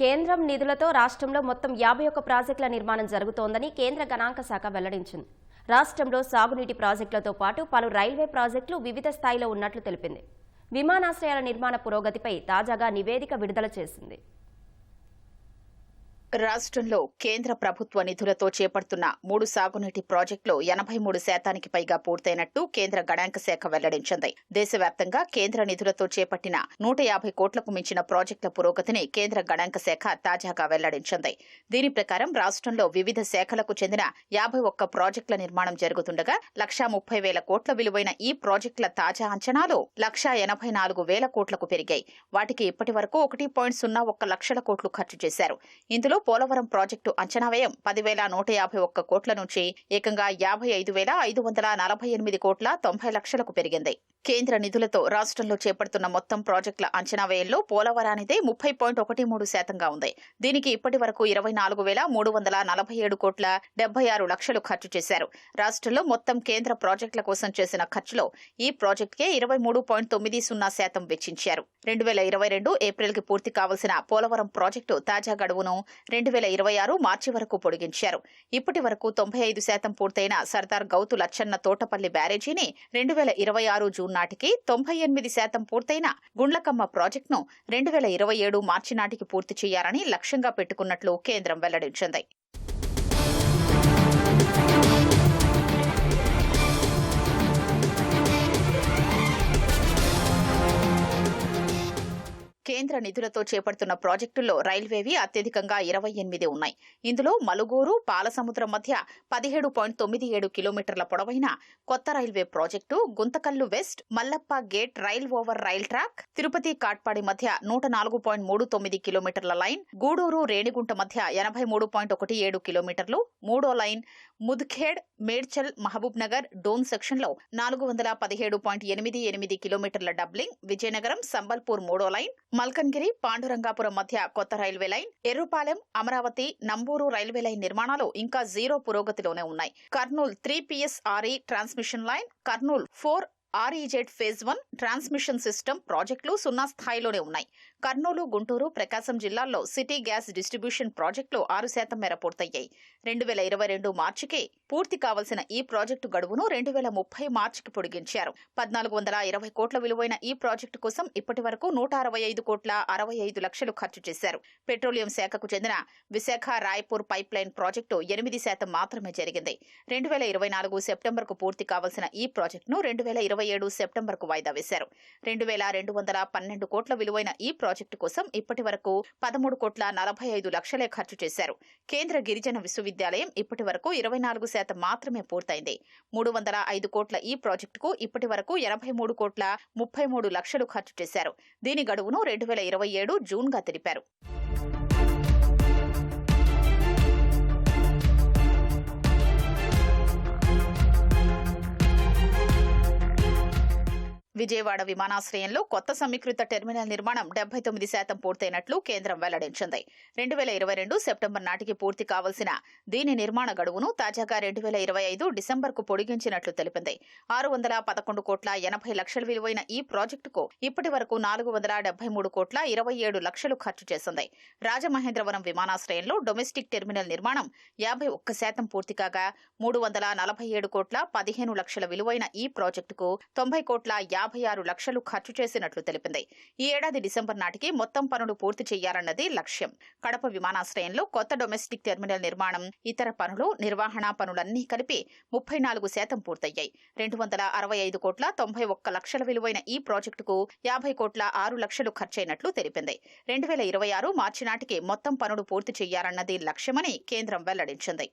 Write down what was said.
కేంద్రం నిధులతో రాష్ట్రంలో మొత్తం యాభై ఒక్క ప్రాజెక్టుల నిర్మాణం జరుగుతోందని కేంద్ర గణాంక శాఖ వెల్లడించింది. రాష్ట్రంలో సాగునీటి ప్రాజెక్టులతో పాటు పలు రైల్వే ప్రాజెక్టులు వివిధ స్థాయిలో ఉన్నట్లు తెలిపింది. విమానాశ్రయాల నిర్మాణ పురోగతిపై తాజాగా నివేదిక విడుదల చేసింది. రాష్ట్రంలో కేంద్ర ప్రభుత్వ నిధులతో చేపడుతున్న మూడు సాగునీటి ప్రాజెక్టులు ఎనభై మూడు శాతానికి పైగా పూర్తయినట్టు కేంద్ర గణాంక శాఖ వెల్లడించింది. దేశవ్యాప్తంగా కేంద్ర నిధులతో చేపట్టిన నూట యాభై కోట్లకు మించిన ప్రాజెక్టుల పురోగతిని కేంద్ర గణాంక శాఖ తాజాగా వెల్లడించింది. దీని ప్రకారం రాష్ట్రంలో వివిధ శాఖలకు చెందిన యాభై ఒక్క ప్రాజెక్టుల నిర్మాణం జరుగుతుండగా లక్షా ముప్పై వేల కోట్ల విలువైన ఈ ప్రాజెక్టుల తాజా అంచనాలు లక్షా ఎనభై నాలుగు వేల కోట్లకు పెరిగాయి. వాటికి ఇప్పటి వరకు ఒకటి పాయింట్ సున్నా ఒక్క లక్షల కోట్లు ఖర్చు చేశారు. ఇందులో పోలవరం ప్రాజెక్టు అంచనా వ్యయం పదివేల నూట యాభై ఒక్క కోట్ల నుంచి ఏకంగా యాభై ఐదు వేల ఐదు వందల నలభై ఎనిమిది కోట్ల తొంభై లక్షలకు పెరిగింది. కేంద్ర నిధులతో రాష్ట్రంలో చేపడుతున్న మొత్తం ప్రాజెక్టుల అంచనా వ్యయంలో పోలవరానిదే ముప్పై పాయింట్ ఒకటి మూడు శాతంగా ఉంది. దీనికి ఇప్పటి వరకు ఇరవై నాలుగు వేల మూడు వందల నలభై ఏడు కోట్ల డెబ్బై ఆరు లక్షలు ఖర్చు చేశారు. రాష్ట్రంలో మొత్తం కేంద్ర ప్రాజెక్టుల కోసం చేసిన ఖర్చులో ఈ ప్రాజెక్టుకే ఇరవై మూడు పాయింట్ తొమ్మిది సున్నా శాతం వెచ్చించారు. రెండు వేల ఇరవై రెండు ఏప్రిల్కి పూర్తి కావాల్సిన పోలవరం ప్రాజెక్టు తాజా గడువును రెండు వేల ఇరవై ఆరు మార్చి వరకు పొడిగించారు. ఇప్పటి వరకు తొంభై ఐదు శాతం పూర్తయిన సర్దార్ గౌతు లచ్చన్న తోటపల్లి బ్యారేజీని రెండు వేల ఇరవై ఆరు జూన్ నాటికి తొంభై ఎనిమిది శాతం పూర్తయిన గుండ్లకమ్మ ప్రాజెక్టును రెండు వేల ఇరవై ఏడు మార్చి నాటికి పూర్తి చేయాలని లక్ష్యంగా పెట్టుకున్నట్లు కేంద్రం వెల్లడించింది. కేంద్ర నిధులతో చేపడుతున్న ప్రాజెక్టుల్లో రైల్వేవి అత్యధికంగా ఇరవై ఎనిమిది ఉన్నాయి. ఇందులో మలుగూరు పాలసముద్రం మధ్య పదిహేడు పాయింట్ తొమ్మిది ఏడు కిలోమీటర్ల పొడవైన కొత్త railway project Guntakal west Mallappa gate rail over rail track Tirupati Katpadi మధ్య నూట నాలుగు పాయింట్ మూడు తొమ్మిది కిలోమీటర్ల లైన్ గూడూరు రేణిగుంట మధ్య ఎనభై మూడు పాయింట్ ఒకటి ఏడు కిలోమీటర్లు మూడో లైన్ ముద్ఖేడ్ మేడ్చల్ మహబూబ్ నగర్ డోన్ సెక్షన్లో నాలుగు వందల పదిహేడు పాయింట్ ఎనిమిది ఎనిమిది కిలోమీటర్ల డబ్లింగ్ విజయనగరం సంబల్పూర్ మూడో లైన్ మల్కన్గిరి పాండురంగాపురం మధ్య కొత్త railway line Errupalem Amaravati Namburu railway line నిర్మాణాలు ఇంకా జీరో పురోగతిలోనే ఉన్నాయి. Kurnool three PSRE transmission line Kurnool four REZ phase one transmission system ప్రాజెక్టులు సున్నా స్థాయిలోనే ఉన్నాయి. కర్నూలు గుంటూరు ప్రకాశం జిల్లాల్లో సిటీ గ్యాస్ డిస్ట్రిబ్యూషన్ ప్రాజెక్టులు ఆరు శాతం మేర పూర్తయ్యాయి. రెండు వేల ఇరవై రెండు మార్చికి పూర్తి కావాల్సిన ఈ ప్రాజెక్టు గడువును రెండు వేల ముప్పై మార్చికి పొడిగించారు. పద్నాలుగు వందల ఇరవై కోట్ల విలువైన ఈ ప్రాజెక్టు కోసం ఇప్పటి వరకు నూట అరవై ఐదు కోట్ల అరవై ఐదు లక్షలు ఖర్చు చేశారు. పెట్రోలియం శాఖకు చెందిన Visakha Raipur pipe line project ఎనిమిది శాతం మాత్రమే జరిగింది. రెండు వేల ఇరవై నాలుగు సెప్టెంబర్కు పూర్తి కావాల్సిన ఈ ప్రాజెక్టును రెండు వేల ఇరవై ఏడు సెప్టెంబర్కు వాయిదా వేశారు. రెండు వేల రెండు వందల పన్నెండు కోట్ల విలువైన ఈ ప్రాజెక్టు కోసం ఇప్పటి వరకు పదమూడు కోట్ల నలభై ఐదు లక్షలే ఖర్చు చేశారు. కేంద్ర గిరిజన విశ్వవిద్యాలయం ఇప్పటి వరకు ఇరవై నాలుగు శాతం మాత్రమే పూర్తయింది. మూడు వందల ఐదు కోట్ల ఈ ప్రాజెక్టుకు ఇప్పటి వరకు ఎనభై మూడు కోట్ల ముప్పై మూడు లక్షలు ఖర్చు చేశారు. దీని గడువును రెండు వేల ఇరవై ఏడు జూన్గా తెలిపారు. విజయవాడ విమానాశ్రయంలో కొత్త సమీకృత టెర్మినల్ నిర్మాణం డెబ్బై తొమ్మిది శాతం పూర్తయినట్లు కేంద్రం వెల్లడించింది. రెండు వేల ఇరవై రెండు సెప్టెంబర్ నాటికి పూర్తి కావాల్సిన దీని నిర్మాణ గడువును తాజాగా రెండు వేల ఇరవై ఐదు డిసెంబర్కు పొడిగించినట్లు తెలిపింది. ఆరు వందల పదకొండు కోట్ల ఎనభై లక్షల విలువైన ఈ ప్రాజెక్టుకు ఇప్పటి వరకు నాలుగు వందల డెబ్బై మూడు కోట్ల ఇరవై ఏడు లక్షలు ఖర్చు చేసింది. రాజమహేంద్రవరం విమానాశ్రయంలో డొమెస్టిక్ టెర్మినల్ నిర్మాణం యాభై ఒక్క శాతం పూర్తి కాగా మూడు వందల నలభై ఏడు కోట్ల పదిహేను లక్షల విలువైన ఈ ప్రాజెక్టుకు తొంభై కోట్ల యాభై యాభై ఆరు లక్షలు ఖర్చు చేసినట్లు తెలిపింది. ఈ ఏడాది డిసెంబర్ నాటికి మొత్తం పనులు పూర్తి చేయాలన్నది లక్ష్యం. కడప విమానాశ్రయంలో కొత్త డొమెస్టిక్ టెర్మినల్ నిర్మాణం ఇతర పనులు నిర్వహణ పనులన్నీ కలిపి ముప్పై నాలుగు శాతం పూర్తయ్యాయి. రెండు వందల అరవై ఐదు కోట్ల తొంభై ఒక్క లక్షల విలువైన ఈ ప్రాజెక్టుకు యాభై కోట్ల ఆరు లక్షలు ఖర్చయినట్లు తెలిపింది. రెండు వేల ఇరవై ఆరు మార్చి నాటికి మొత్తం పనులు పూర్తి చేయాలన్నది లక్ష్యమని కేంద్రం వెల్లడించింది.